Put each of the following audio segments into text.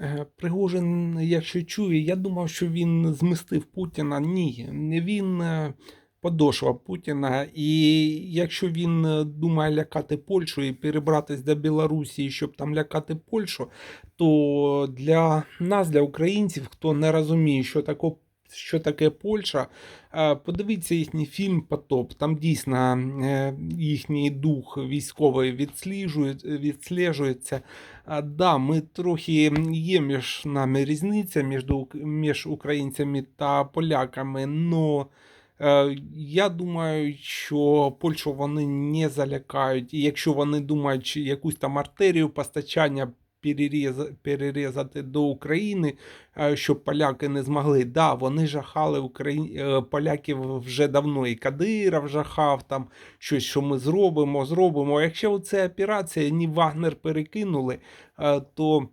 Е, Пригожин, якщо чує, я думав, що він змістив Путіна. Ні, не він е, подошва Путіна. І якщо він е, думає лякати Польщу і перебратись до Білорусі, щоб там лякати Польщу, то для нас, для українців, хто не розуміє, що таке, що таке Польща, е, подивіться їхній фільм Потоп. Там дійсно е, їхній дух військовий відсліджує, відслежується. Да, ми трохи є між нами різниця між, між українцями та поляками, но е, я думаю, що Польщу вони не залякають. І якщо вони думають, якусь там артерію постачання перерізати до України, е, щоб поляки не змогли. Да, вони жахали Украї... е, поляків вже давно. І Кадиров жахав там щось, що ми зробимо, зробимо. Якщо це операція, ні Вагнер перекинули, е, то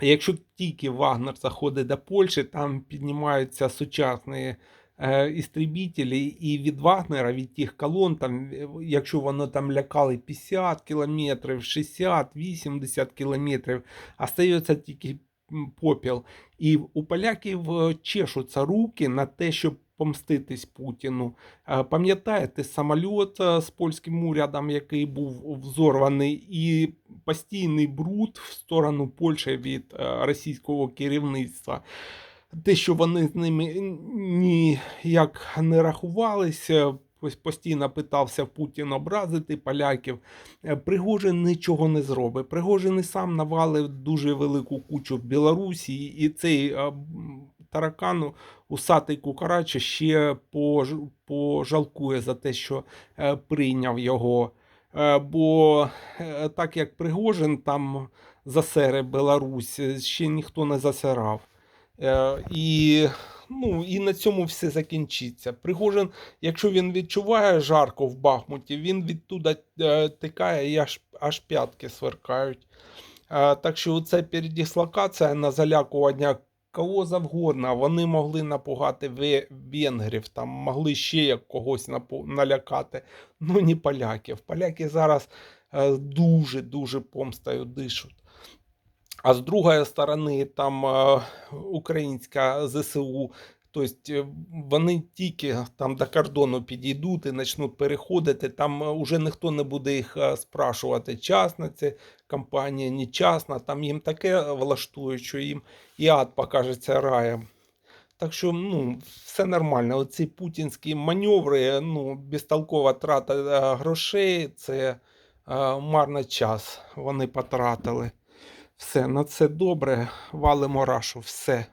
якщо тільки Вагнер заходить до Польщі, там піднімаються сучасні е, істребітелі, і від Вагнера, від тих колон, там, е, якщо воно там лякали 50 кілометрів, 60, 80 кілометрів, остається тільки попіл. І у поляків чешуться руки на те, щоб помститись Путіну. Е, Пам'ятаєте самоліт з польським урядом, який був взорваний, і постійний бруд в сторону Польщі від російського керівництва. Те, що вони з ними ніяк не рахувалися, ось постійно питався Путін образити поляків. Е, Пригожин нічого не зробить. Пригожин і сам навалив дуже велику кучу в Білорусі, і цей е, м, таракану усатий кукарача ще пож- пожалкує за те, що е, прийняв його. Бо так як Пригожин там засере Беларусь, е, ще ніхто не засирав. Е, І, ну, і на цьому все закінчиться. Пригожин, якщо він відчуває жарко в Бахмуті, він відтуда е, тикає і аж, аж п'ятки сверкають. Е, Так що це передислокація на залякування кого завгодно. Вони могли напугати ве- венгрів, там могли ще як когось налякати. Ну, не поляків. Поляки зараз дуже-дуже помстою дишуть. А з другої сторони, там е, українська ЗСУ, тобто вони тільки там до кордону підійдуть і почнуть переходити, там е, уже ніхто не буде їх е, спрашувати, частна це компанія, не частна, там їм таке влаштують, що їм і ад покажеться раєм. Так що ну, все нормально. Оці путінські маневри, ну, безтолкова трата е, грошей, це е, марний час вони потратили. Все, на це добре, валимо рашу, все.